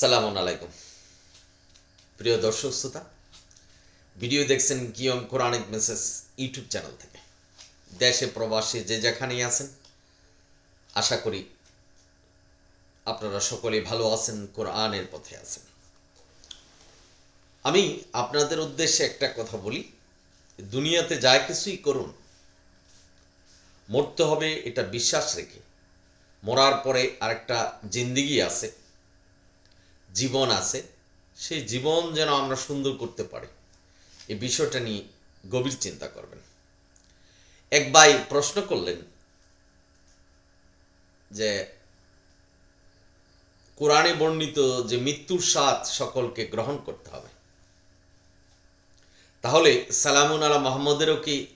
সালামু আলাইকুম। প্রিয় দর্শক শ্রোতা, ভিডিও দেখছেন কিয়ম কোরআনিক মেসেজ ইউটিউব চ্যানেল থেকে। দেশে প্রবাসী যে যেখানেই আছেন, আশা করি আপনারা সকলেই ভালো আছেন, কোরআনের পথে আছেন। আমি আপনাদের উদ্দেশ্যে একটা কথা বলি, দুনিয়াতে যা কিছুই করুন, মরতে হবে এটা বিশ্বাস রেখে। মরার পরে আরেকটা জিন্দিগি আছে জীবন আছে সেই জীবন যেন আমরা সুন্দর করতে পারি। এই বিষয়টা নিয়ে গভীর চিন্তা করবেন। এক ভাই প্রশ্ন করলেন যে, কোরআনে বর্ণিত যে মৃত্যুর স্বাদ সকলকে গ্রহণ করতে হবে। তাহলে সালামুন আলা মোহাম্মদেরও কি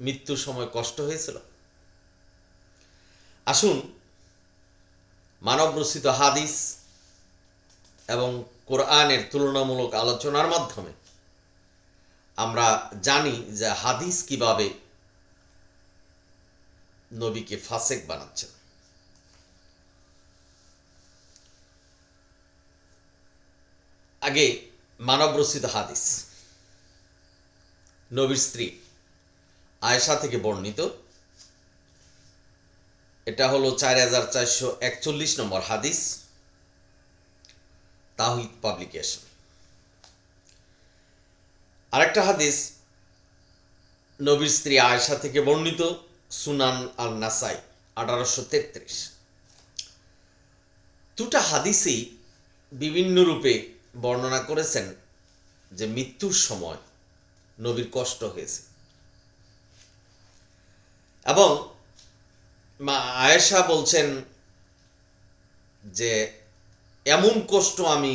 মৃত্যুর সময় কষ্ট হয়েছিল? আসুন মানব রচিত হাদিস এবং কোরআনের তুলনামূলক আলোচনার মাধ্যমে আমরা জানি যে হাদিস কীভাবে নবীকে ফাসেক বানাচ্ছেন। আগে মানব রচিত হাদিস। নবীর স্ত্রী আয়েশা থেকে বর্ণিত। এটা হলো চার হাজার চারশো একচল্লিশ নম্বর হাদিস। তাহিদ পাবলিকেশন আরেকটা হাদিস নবীর স্ত্রী আয়সা থেকে বর্ণিত, সুনান আল নাসাই আঠারোশো তেত্রিশ। দুটা হাদিসেই বিভিন্ন রূপে বর্ণনা করেছেন যে মৃত্যুর সময় নবীর কষ্ট হয়েছে। এবং মা আয়েশা বলছেন যে এমন কষ্ট আমি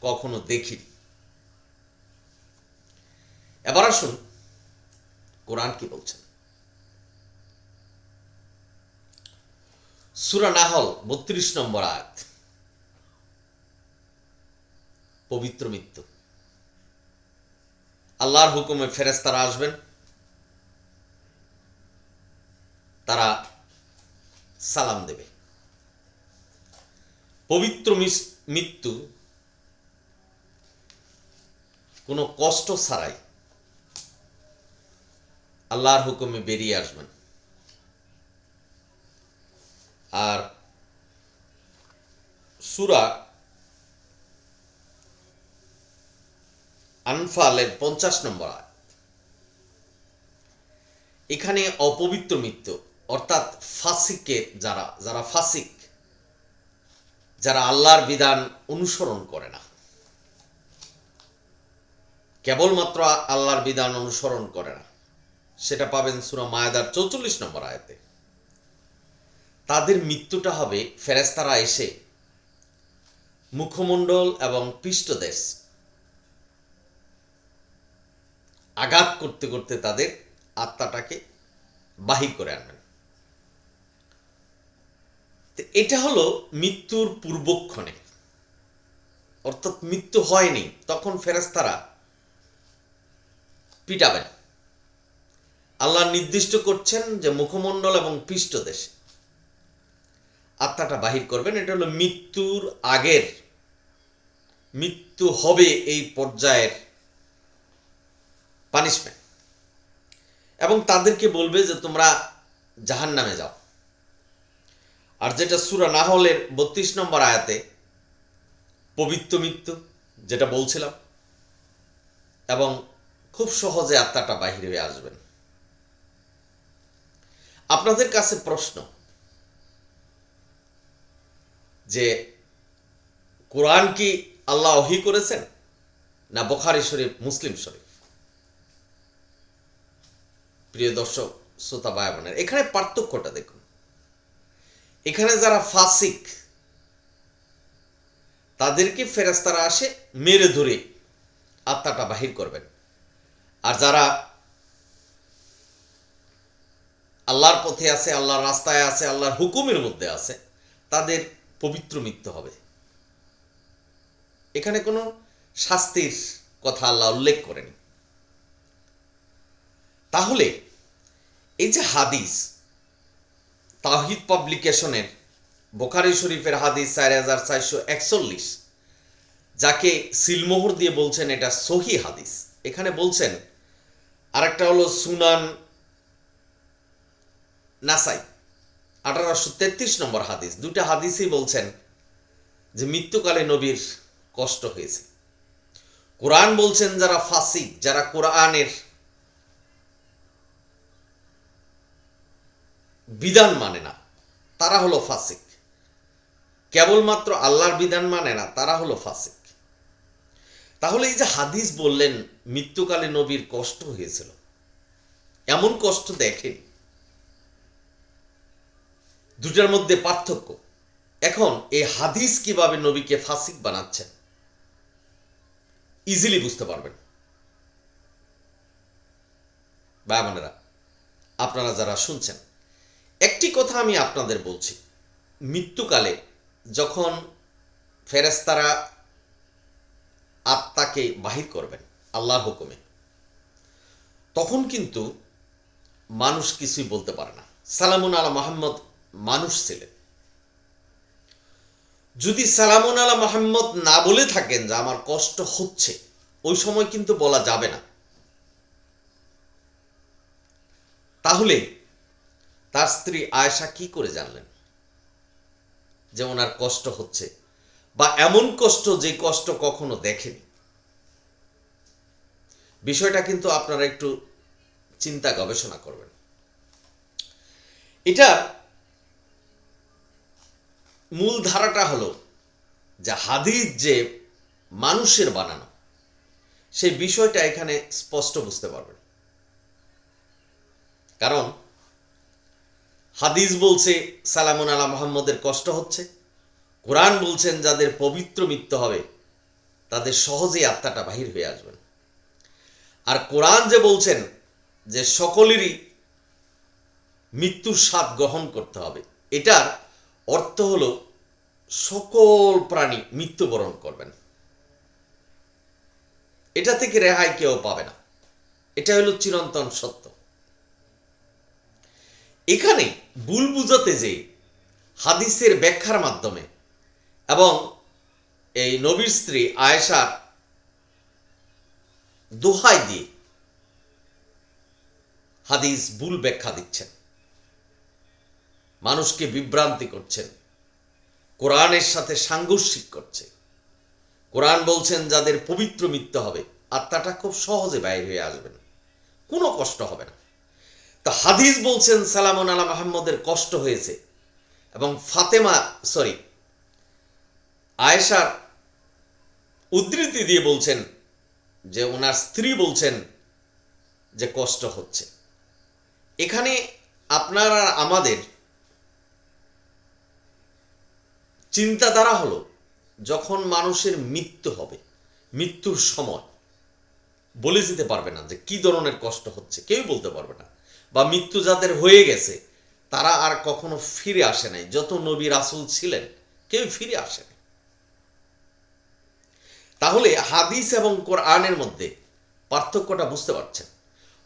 কখনো দেখিনি। এবার আসুন কোরআন কি বলছেন? সুরা নাহল বত্রিশ নম্বর আয়াত। পবিত্র মৃত্যু। আল্লাহর হুকুমে ফেরেস্তারা আসবেন। তারা সালাম দেবে। পবিত্র মৃত্যু কোনো কষ্ট ছাড়াই আল্লাহর হুকুমে বেরিয়ে আসবেন। আর সুরা আনফালের পঞ্চাশ নম্বর আয়াত। এখানে অপবিত্র মৃত্যু, অর্থাৎ ফাসিকে যারা যারা ফাসিক যারা আল্লাহর বিধান অনুসরণ করে না। কেবলমাত্র আল্লাহর বিধান অনুসরণ করে না। সেটা পাবেন সুরা মায়াদার চৌচল্লিশ নম্বর আয়াতে। তাদের মৃত্যুটা হবে ফেরেস্তারা এসে মুখমণ্ডল এবং পৃষ্ঠদেশ আঘাত করতে করতে তাদের আত্মাটাকে বাহির করে আনবেন। এটা হলো মৃত্যুর পূর্বক্ষণে। অর্থাৎ মৃত্যু হয়নি, তখন ফেরেস্তারা পিটাবেন। আল্লাহ নির্দিষ্ট করছেন যে মুখমণ্ডল এবং পৃষ্ঠদেশে। আত্মাটা বাহির করবেন, এটা হলো মৃত্যুর আগের। মৃত্যু হবে এই পর্যায়ের পানিশমেন্ট এবং তাদেরকে বলবে যে তোমরা জাহান নামে যাও। আর যেটা সুরা নাহলের বত্রিশ নম্বর আয়াতে, পবিত্র মৃত্যু, যেটা বলছিলাম, এবং খুব সহজে আত্মাটা বাহির হয়ে আসবেন। আপনাদের কাছে প্রশ্ন, যে কোরআন কি আল্লাহ ওহি করেছেন না বখারি শরীফ, মুসলিম শরীফ? প্রিয় দর্শক, শ্রোতা ভাই এখানে পার্থক্যটা দেখুন। এখানে যারা ফাসিক, তাদেরকে ফেরেস্তারা আসে মেরে ধরে আত্মাটা বাহির করবেন। আর যারা আল্লাহর পথে আছে, আল্লাহর রাস্তায় আছে, আল্লাহর হুকুমের মধ্যে আছে, তাদের পবিত্র মৃত্যু হবে। এখানে কোনো শাস্তির কথা আল্লাহ উল্লেখ করেনি। তাহলে এই যে হাদিস তাহিদ পাবলিকেশনের বোখারি শরীফের হাদিস চার হাজার চারশো একচল্লিশ, যাকে সিলমোহর দিয়ে বলছেন এটা সহি হাদিস। এখানে বলছেন, আরেকটা হলো সুনান নাসাই, আঠারোশো তেত্রিশ নম্বর হাদিস। দুটা হাদিসই বলছেন যে মৃত্যুকালে নবীর কষ্ট হয়েছে। কোরআন বলছেন যারা ফাসিক, যারা কোরআনের বিধান মানে না, তারা হলো ফাসিক। কেবলমাত্র আল্লাহর বিধান মানে না, তারা হলো ফাসিক। তাহলে এই যে হাদিস বললেন, মৃত্যুকালে নবীর কষ্ট হয়েছিল। এমন কষ্ট দেখেনি, দুটার মধ্যে পার্থক্য। এখন এই হাদিস কীভাবে নবীকে ফাসিক বানাচ্ছেন ইজিলি বুঝতে পারবেন। বোনেরা, আপনারা যারা শুনছেন একটি কথা আমি আপনাদের বলছি। মৃত্যুকালে যখন ফেরেস্তারা আত্মাকে বাহির করবেন, আল্লাহর হুকুমে, তখন কিন্তু মানুষ কিছুই বলতে পারে না। সালামুন আলা মোহাম্মদ মানুষ ছিলেন। যদি সালামুন আলা মোহাম্মদ না বলে থাকেন যে আমার কষ্ট হচ্ছে, ওই সময় কিন্তু বলা যাবে না। তাহলে তার স্ত্রী আয়েশা কি করে জানলেন? যে ওনার কষ্ট হচ্ছে বা এমন কষ্ট যে কষ্ট কখনো দেখেনি। বিষয়টা কিন্তু আপনারা একটু চিন্তা গবেষণা করবেন। এটা মূল ধারাটা হলো যে হাদিস যে মানুষের বানানো, সেই বিষয়টা এখানে স্পষ্ট বুঝতে পারবেন। কারণ হাদিস বলছে, সালামুন আলা মোহাম্মদের কষ্ট হচ্ছে। কোরআন বলছেন, যাদের পবিত্র মৃত্যু হবে, তাদের সহজেই আত্মাটা বাহির হয়ে আসবেন আর কোরআন যে বলছেন, যে সকলেরই মৃত্যুর স্বাদ গ্রহণ করতে হবে, এটার অর্থ হল সকল প্রাণী মৃত্যুবরণ করবেন। এটা থেকে রেহাই কেউ পাবে না। এটা হলো চিরন্তন সত্য। এখানে ভুল বুঝাতে যে হাদিসের ব্যাখ্যার মাধ্যমে এবং এই নবীর স্ত্রী আয়েশার দোহাই দিয়ে হাদিস ভুল ব্যাখ্যা দিচ্ছেন। মানুষকে বিভ্রান্তি করছেন। কোরআনের সাথে সাংঘর্ষিক করছে। কোরআন বলছেন যাদের পবিত্র মৃত্যু হবে আত্মাটা খুব সহজে বাইর হয়ে আসবেন কোনো কষ্ট হবে না। তো হাদিস বলছেন সালামন আলা মাহমুদের কষ্ট হয়েছে। এবং ফাতেমা, সরি, আয়েশার উদ্ধৃতি দিয়ে বলছেন যে ওনার স্ত্রী বলছেন যে কষ্ট হচ্ছে। এখানে আপনারা আমাদের চিন্তাধারা হলো যখন মানুষের মৃত্যু হবে, মৃত্যুর সময়, বলে যেতে পারবে না যে কি ধরনের কষ্ট হচ্ছে কেউ বলতে পারবে না। বা মৃত্যু যাদের হয়ে গেছে, তারা আর কখনো ফিরে আসে নাই। যত নবী রাসুল ছিলেন, কেউ ফিরে আসে নাই। তাহলে হাদিস এবং কোরআনের মধ্যে পার্থক্যটা বুঝতে পারছেন?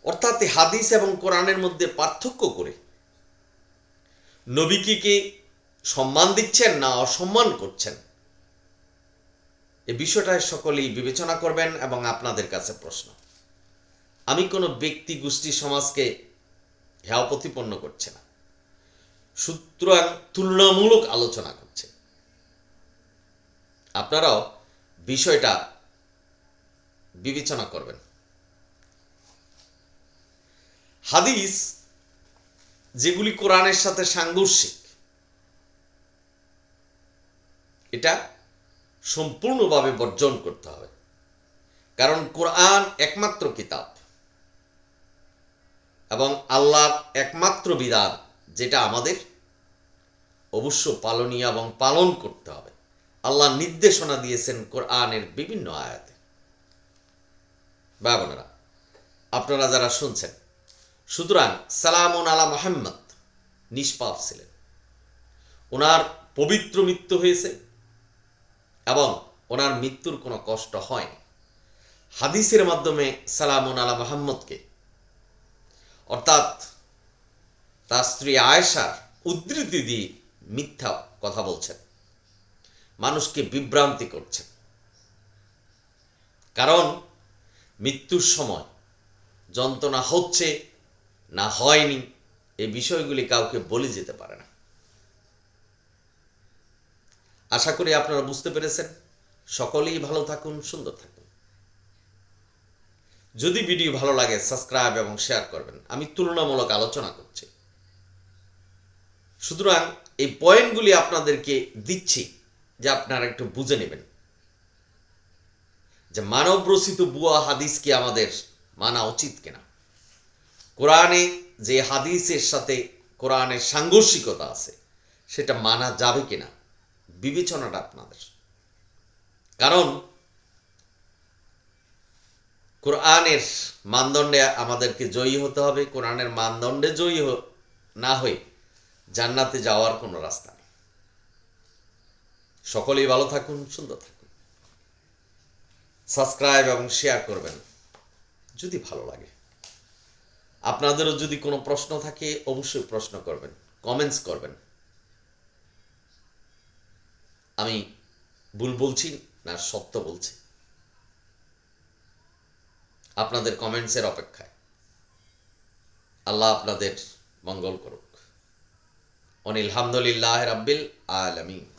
অর্থাৎ হাদিস এবং কোরআনের মধ্যে পার্থক্য করে নবীকে কি সম্মান দিচ্ছেন না অসম্মান করছেন? এ বিষয়টা সকলেই বিবেচনা করবেন এবং আপনাদের কাছে প্রশ্ন। আমি কোনো ব্যক্তি গোষ্ঠী সমাজকে হেয়া প্রতিপন্ন করছে না। সুতরাং তুলনামূলক আলোচনা করছে। আপনারাও বিষয়টা বিবেচনা করবেন। হাদিস যেগুলি কোরআনের সাথে সাংঘর্ষিক, এটা সম্পূর্ণভাবে বর্জন করতে হবে। কারণ কোরআন একমাত্র কিতাব। এবং আল্লাহর একমাত্র বিধান যেটা আমাদের অবশ্য পালনীয় এবং পালন করতে হবে। আল্লাহ নির্দেশনা দিয়েছেন কোরআনের বিভিন্ন আয়াতে। বোনেরা আপনারা যারা শুনছেন, সুতরাং সালামুন আলা মোহাম্মদ নিষ্পাপ ছিলেন। ওনার পবিত্র মৃত্যু হয়েছে এবং ওনার মৃত্যুর কোনো কষ্ট হয়নি। হাদিসের মাধ্যমে সালামুন আলা মোহাম্মদকে অর্থাৎ তার স্ত্রী আয়েশার উদ্ধৃতি দিয়ে মিথ্যা কথা বলছেন। মানুষকে বিভ্রান্তি করছেন। কারণ মৃত্যুর সময় যন্ত্রণা হচ্ছে না হয়নি, এই বিষয়গুলি কাউকে বলে যেতে পারে না। আশা করি আপনারা বুঝতে পেরেছেন। সকলেই ভালো থাকুন, সুন্দর থাকুন। যদি ভিডিও ভালো লাগে সাবস্ক্রাইব এবং শেয়ার করবেন। আমি তুলনামূলক আলোচনা করছি। সুতরাং এই পয়েন্টগুলি আপনাদেরকে দিচ্ছি যে আপনারা একটু বুঝে নেবেন। যে মানব রচিত বুয়া হাদিস কি আমাদের মানা উচিত কিনা? কোরআনে যে হাদিসের সাথে কোরআনের সাংঘর্ষিকতা আছে, সেটা মানা যাবে কিনা? বিবেচনাটা আপনাদের। কারণ কোরআনের মানদণ্ডে আমাদেরকে জয়ী হতে হবে, কোরআনের মানদণ্ডে জয়ী না হয়ে জান্নাতে যাওয়ার কোনো রাস্তা নেই। সকলেই ভালো থাকুন, সুন্দর থাকুন। সাবস্ক্রাইব এবং শেয়ার করবেন যদি ভালো লাগে। আপনাদেরও যদি কোনো প্রশ্ন থাকে, অবশ্যই প্রশ্ন করবেন কমেন্টস করবেন। আমি ভুল বলছি না, সত্য বলছি। আপনাদের কমেন্টসের অপেক্ষায়। আল্লাহ আপনাদের মঙ্গল করুক। অনিল হামদুলিল্লাহ রাব্বিল আলামিন।